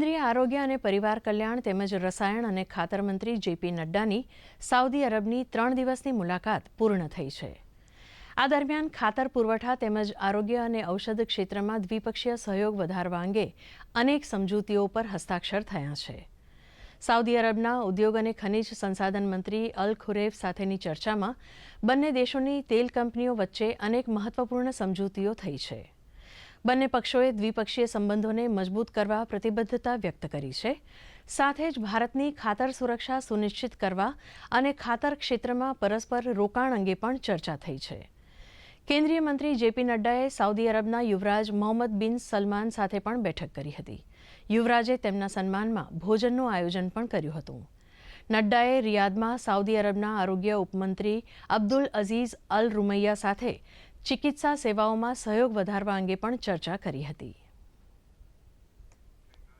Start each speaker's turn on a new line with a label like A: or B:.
A: કેન્દ્રીય આરોગ્ય અને પરિવાર કલ્યાણ તેમજ રસાયણ અને ખાતર મંત્રી જેપી નડ્ડાની સાઉદી અરબની ત્રણ દિવસની મુલાકાત પૂર્ણ થઈ છે. આ દરમિયાન ખાતર પુરવઠા તેમજ આરોગ્ય અને ઔષધ ક્ષેત્રમાં દ્વિપક્ષીય સહયોગ વધારવા અંગે અનેક સમજૂતીઓ પર હસ્તાક્ષર થયા છે. સાઉદી અરબના ઉદ્યોગ અને ખનિજ સંસાધન મંત્રી અલ ખુરેફ સાથેની ચર્ચામાં બંને દેશોની તેલ કંપનીઓ વચ્ચે અનેક મહત્વપૂર્ણ સમજૂતીઓ થઈ છે. બંને પક્ષોએ દ્વિપક્ષીય સંબંધોને મજબૂત કરવા પ્રતિબદ્ધતા વ્યક્ત કરી છે. સાથે જ ભારતની ખાતર સુરક્ષા સુનિશ્ચિત કરવા અને ખાતર ક્ષેત્રમાં પરસ્પર રોકાણ અંગે પણ ચર્ચા થઈ છે. કેન્દ્રીય મંત્રી જેપી નડ્ડાએ સાઉદી અરબના યુવરાજ મોહમ્મદ બિન સલમાન સાથે પણ બેઠક કરી હતી. યુવરાજે તેમના સન્માનમાં ભોજનનું આયોજન પણ કર્યું હતું. નડ્ડાએ રિયાદમાં સાઉદી અરબના આરોગ્ય ઉપમંત્રી અબ્દુલ અઝીઝ અલ રૂમૈયા સાથે ચિકિત્સા સેવાઓમાં સહયોગ વધારવા અંગે પણ ચર્ચા કરી હતી.